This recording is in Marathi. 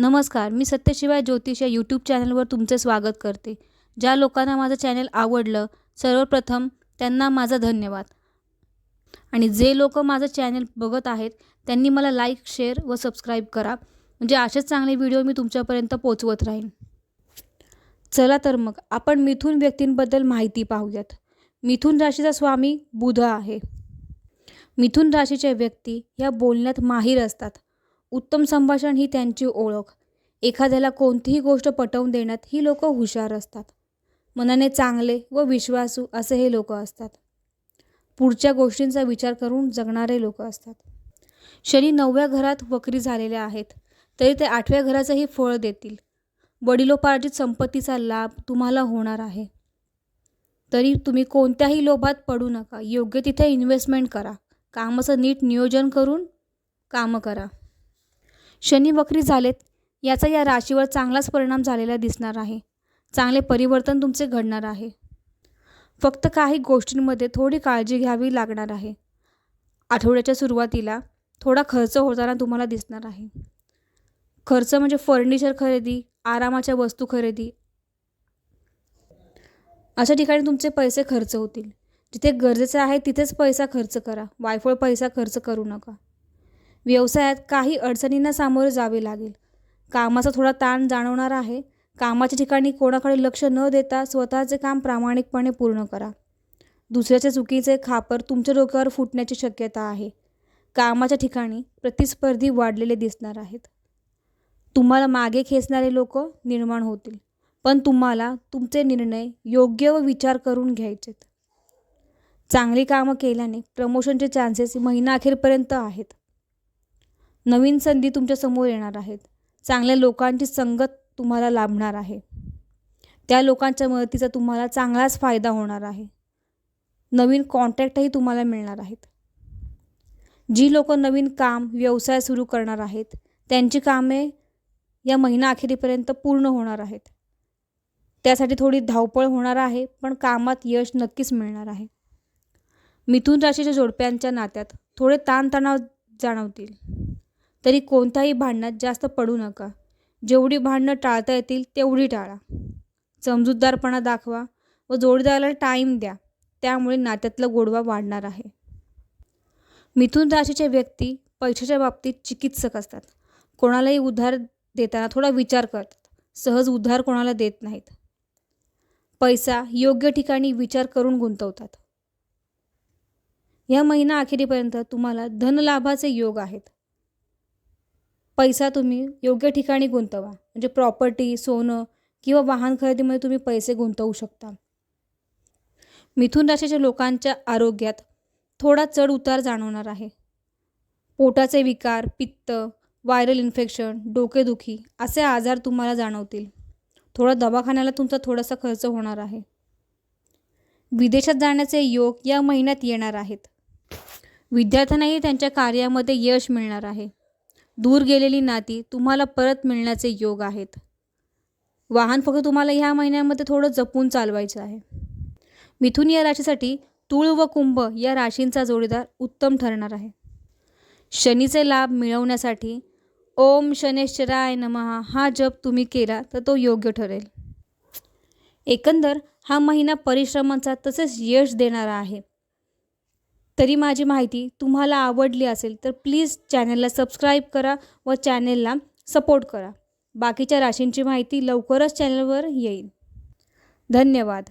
नमस्कार मी सत्यशिवाय ज्योतिष या यूट्यूब चॅनलवर तुमचे स्वागत करते. ज्या लोकांना माझं चॅनल आवडलं सर्वप्रथम त्यांना माझा धन्यवाद. आणि जे लोक माझं चॅनल बघत आहेत त्यांनी मला लाईक शेअर व सबस्क्राईब करा. म्हणजे असेच चांगले व्हिडिओ मी तुमच्यापर्यंत पोचवत राहीन. चला तर मग आपण मिथून व्यक्तींबद्दल माहिती पाहूयात. मिथून राशीचा स्वामी बुध आहे. मिथून राशीच्या व्यक्ती ह्या बोलण्यात माहीर असतात. उत्तम संभाषण ही त्यांची ओळख. एखाद्याला कोणतीही गोष्ट पटवून देण्यात ही लोक हुशार असतात. मनाने चांगले व विश्वासू असे हे लोक असतात. पुढच्या गोष्टींचा विचार करून जगणारे लोक असतात. शनी नवव्या घरात वक्री झालेल्या आहेत तरी ते आठव्या घराचंही फळ देतील. वडिलोपार्जित संपत्तीचा लाभ तुम्हाला होणार आहे. तरी तुम्ही कोणत्याही लोभात पडू नका. योग्य तिथे इन्व्हेस्टमेंट करा. कामाचं नीट नियोजन करून कामं करा. शनी वक्री झालेत याचा या राशीवर चांगलाच परिणाम झालेला दिसणार आहे. चांगले परिवर्तन तुमचे घडणार आहे. फक्त काही गोष्टींमध्ये थोडी काळजी घ्यावी लागणार आहे. आठवड्याच्या सुरुवातीला थोडा खर्च होताना तुम्हाला दिसणार आहे. खर्च म्हणजे फर्निचर खरेदी आरामाच्या वस्तू खरेदी. अशा ठिकाणी तुमचे पैसे खर्च होतील. जिथे गरजेचे आहे तिथेच पैसा खर्च करा. वायफळ पैसा खर्च करू नका. व्यवसायात काही अडचणींना सामोरे जावे लागेल. कामाचा थोडा ताण जाणवणार आहे. कामाच्या ठिकाणी कोणाकडे लक्ष न देता स्वतःचे काम प्रामाणिकपणे पूर्ण करा. दुसऱ्याच्या चुकीचे खापर तुमच्या डोक्यावर फुटण्याची शक्यता आहे. कामाच्या ठिकाणी प्रतिस्पर्धी वाढलेले दिसणार आहेत. तुम्हाला मागे खेचणारे लोक निर्माण होतील पण तुम्हाला तुमचे निर्णय योग्य व विचार करून घ्यायचेत. चांगली कामं केल्याने प्रमोशनचे चान्सेस महिना अखेरपर्यंत आहेत. नवीन संधी तुमच्यासमोर येणार आहेत. चांगल्या लोकांची संगत तुम्हाला लाभणार आहे. त्या लोकांच्या मदतीचा तुम्हाला चांगलाच फायदा होणार आहे. नवीन कॉन्टॅक्टही तुम्हाला मिळणार आहेत. जी लोक नवीन काम व्यवसाय सुरू करणार आहेत त्यांची कामे या महिना अखेरीपर्यंत पूर्ण होणार आहेत. त्यासाठी थोडी धावपळ होणार आहे पण कामात यश नक्कीच मिळणार आहे. मिथून राशीच्या जोडप्यांच्या नात्यात थोडे ताणतणाव जाणवतील. तरी कोणत्याही भांडणात जास्त पडू नका. जेवढी भांडणं टाळता येतील तेवढी टाळा. समजूतदारपणा दाखवा व जोडीदाराला टाईम द्या. त्यामुळे नात्यातला गोडवा वाढणार आहे. मिथून राशीच्या व्यक्ती पैशाच्या बाबतीत चिकित्सक असतात. कोणालाही उधार देताना थोडा विचार करतात. सहज उधार कोणाला देत नाहीत. पैसा योग्य ठिकाणी विचार करून गुंतवतात. या महिना अखेरीपर्यंत तुम्हाला धनलाभाचे योग आहेत. पैसा तुम्ही योग्य ठिकाणी गुंतवा. म्हणजे प्रॉपर्टी सोनं किंवा वाहन खरेदीमध्ये तुम्ही पैसे गुंतवू शकता. मिथुन राशीच्या लोकांच्या आरोग्यात थोडा चढ उतार जाणवणार आहे. पोटाचे विकार पित्त व्हायरल इन्फेक्शन डोकेदुखी असे आजार तुम्हाला जाणवतील. थोडा दवाखान्याला तुमचा थोडासा खर्च होणार आहे. विदेशात जाण्याचे योग या महिन्यात येणार आहेत. विद्यार्थ्यांनाही त्यांच्या कार्यामध्ये यश मिळणार आहे. दूर गेलेली नाती तुम्हाला परत मिळण्याचे योग आहेत. वाहन फक्त तुम्हाला ह्या महिन्यामध्ये थोडं जपून चालवायचं आहे. मिथुन या राशीसाठी तुळ व कुंभ या राशींचा जोडीदार उत्तम ठरणार आहे. शनीचे लाभ मिळवण्यासाठी ओम शनेश्वराय नमहा हा जप तुम्ही केला तर तो योग्य ठरेल. एकंदर हा महिना परिश्रमांचा तसेच यश देणारा आहे. तरी माझी माहिती तुम्हाला आवडली असेल तर प्लीज चॅनलला सबस्क्राईब करा व चॅनेलला सपोर्ट करा. बाकीच्या राशींची माहिती लवकरच चॅनलवर येईल. धन्यवाद.